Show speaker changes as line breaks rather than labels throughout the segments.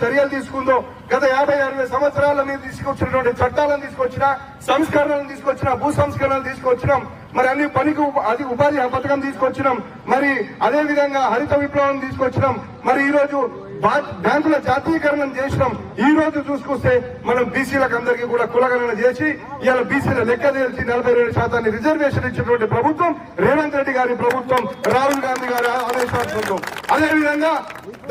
చర్యలు తీసుకుందో గత యాభై అరవై సంవత్సరాల మీద తీసుకొచ్చినటువంటి చట్టాలను తీసుకొచ్చిన సంస్కరణలను తీసుకొచ్చిన భూ సంస్కరణలు తీసుకొచ్చినాం. మరి అన్ని పనికి అది ఉపాధి పథకం తీసుకొచ్చినాం. మరి అదే విధంగా హరిత విప్లవం తీసుకొచ్చినాం. మరి ఈ రోజు బ్యాంకుల జాతీయకరణం చేసినాం. ఈ రోజు చూసుకొస్తే మనం బీసీలకు అందరికీ కూడా కులగణన చేసి ఇలా బీసీల లెక్క తేల్చి నలభై రెండు శాతాన్ని రిజర్వేషన్ ఇచ్చినటువంటి ప్రభుత్వం రేవంత్ రెడ్డి గారి ప్రభుత్వం రాహుల్ గాంధీ గారి ఆదేశాలు అదే విధంగా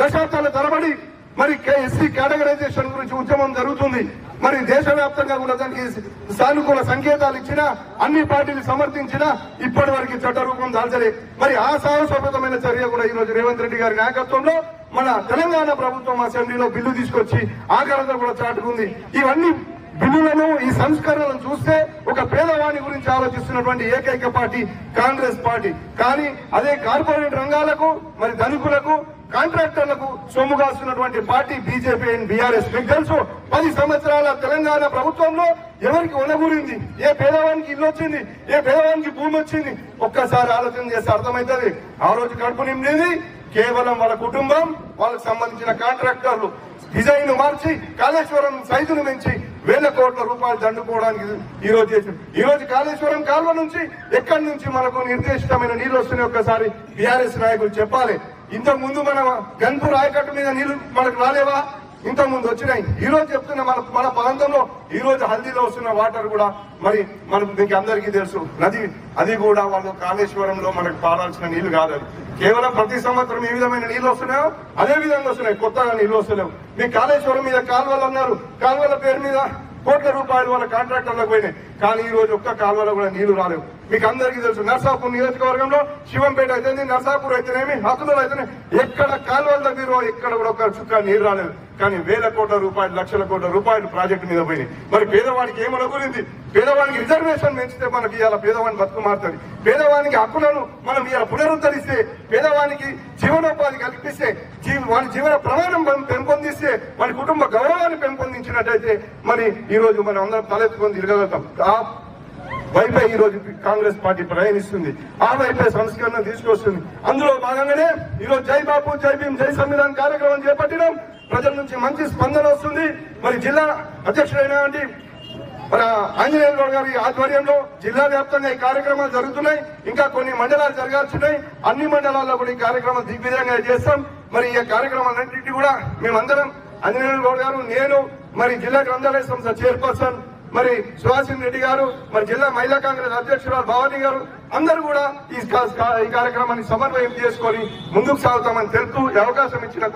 దశాబ్దాల తరబడి మరి ఎస్సీ కేటగరైజేషన్ గురించి ఉద్యమం జరుగుతుంది. మరి దేశవ్యాప్తంగా కూడా దానికి సానుకూల సంకేతాలు ఇచ్చినా అన్ని పార్టీలు సమర్థించినా ఇప్పటి వరకు చట్ట రూపం దాల్చలే. మరి ఆ సాహసోపేతమైన చర్య కూడా ఈ రోజు రేవంత్ రెడ్డి గారి నాయకత్వంలో మన తెలంగాణ ప్రభుత్వం అసెంబ్లీలో బిల్లు తీసుకొచ్చి ఆఖరంతా కూడా చాటుకుంది. ఇవన్నీ బిల్లులను ఈ సంస్కరణలను చూస్తే ఒక గురించి ఆలోచిస్తున్నటువంటి ఏకైక పార్టీ కాంగ్రెస్ పార్టీ. కానీ అదే కార్పొరేట్ రంగాలకు మరి ధనికులకు కాంట్రాక్టర్లకు సొమ్ము కాస్తున్నటువంటి పార్టీ బీజేపీ అండ్ బీఆర్ఎస్. మీకు తెలుసు పది సంవత్సరాల తెలంగాణ ప్రభుత్వంలో ఎవరికి ఒనగూరింది ఏ పేదవానికి ఇల్లు వచ్చింది? ఏ పేదవానికి భూమి వచ్చింది? ఒక్కసారి ఆలోచన చేస్తే అర్థమవుతుంది. ఆ రోజు కడుపు నిండింది. కేవలం వాళ్ళ కుటుంబం వాళ్ళకి సంబంధించిన కాంట్రాక్టర్లు. డిజైన్ మార్చి కాళేశ్వరం సైజును పెంచి వేల కోట్ల రూపాయలు దండుకోవడానికి ఈ రోజు చేసింది. ఈ రోజు కాళేశ్వరం కాల్వ నుంచి ఎక్కడి నుంచి మనకు నిర్దేశితమైన నీళ్ళు వస్తున్నాయి ఒక్కసారి బీఆర్ఎస్ నాయకులు చెప్పాలి. ఇంతకు ముందు మన గన్పూర్ ఆయకట్టు మీద నీళ్ళు మనకు రాలేవా? ఇంతకు ముందు వచ్చినాయి. ఈ రోజు చెప్తున్న మన మన ప్రాంతంలో ఈ రోజు హల్దీలో వస్తున్న వాటర్ కూడా మరి మనకు మీకు అందరికీ తెలుసు. నది అది కూడా వాళ్ళు కాళేశ్వరంలో మనకు పారాల్సిన నీళ్ళు కాదు కేవలం ప్రతి సంవత్సరం ఏ విధమైన నీళ్ళు వస్తున్నాయో? అదే విధంగా వస్తున్నాయి. కొత్తగా నీళ్ళు వస్తున్నాయి మీ కాళేశ్వరం మీద కాలువలు అన్నారు. కాలువల పేరు మీద కోట్ల రూపాయలు వాళ్ళ కాంట్రాక్టర్లకు పోయినాయి. కానీ ఈ రోజు ఒక్క కాలువలో కూడా నీళ్ళు రాలేవు. మీకు అందరికీ తెలుసు నర్సాపూర్ నియోజకవర్గంలో శివంపేట అయితే నర్సాపూర్ అయితేనేమి హతులు అయితేనే ఎక్కడ కూడా ఒక చుక్క నీరు రాలేదు. కానీ వేల కోట్ల రూపాయలు లక్షల కోట్ల రూపాయలు ప్రాజెక్టు మీద పోయినాయి. మరి పేదవాడికి ఏమనుకునింది పేదవానికి రిజర్వేషన్ పెంచితే మనకి ఇవాళ పేదవాడిని బతుకు మారుతుంది. పేదవానికి హక్కులను మనం ఇవాళ పునరుద్ధరిస్తే పేదవానికి జీవనోపాధి కల్పిస్తే జీ- జీవన ప్రమాణం పెంపొందిస్తే వాని కుటుంబ గౌరవాన్ని పెంపొందించినట్టయితే మరి ఈ రోజు మనం అందరం తలెత్తుకొని తిరగలుగుతాం వైపే ఈ రోజు కాంగ్రెస్ పార్టీ ప్రయాణిస్తుంది. ఆ వైపే సంస్కరణ తీసుకొస్తుంది. అందులో భాగంగానే ఈ రోజు జై బాబు జై భీమ్ జై సంవిధాన్ కార్యక్రమం చేపట్టినాం. ప్రజల నుంచి మంచి స్పందన వస్తుంది. మరి జిల్లా అధ్యక్షుడైనటువంటి మన ఆంజనేయ గౌడ్ గారి ఆధ్వర్యంలో జిల్లా వ్యాప్తంగా ఈ కార్యక్రమాలు జరుగుతున్నాయి. ఇంకా కొన్ని మండలాలు జరగాల్సినాయి అన్ని మండలాల్లో కూడా ఈ కార్యక్రమం దిగ్విజయంగా చేస్తాం. మరి ఈ కార్యక్రమాలన్నింటినీ కూడా మేమందరం ఆంజనేయ గౌడ్ గారు నేను మరి జిల్లా గ్రంథాలయ సంస్థ చైర్పర్సన్ మరి సుహాసిన్ రెడ్డి గారు మరి జిల్లా మహిళా కాంగ్రెస్ అధ్యక్షురాలు భవానీ గారు అందరూ కూడా ఈ కార్యక్రమాన్ని సమన్వయం చేసుకొని ముందుకు సాగుతామని తెలుపుతూ అవకాశం ఇచ్చిన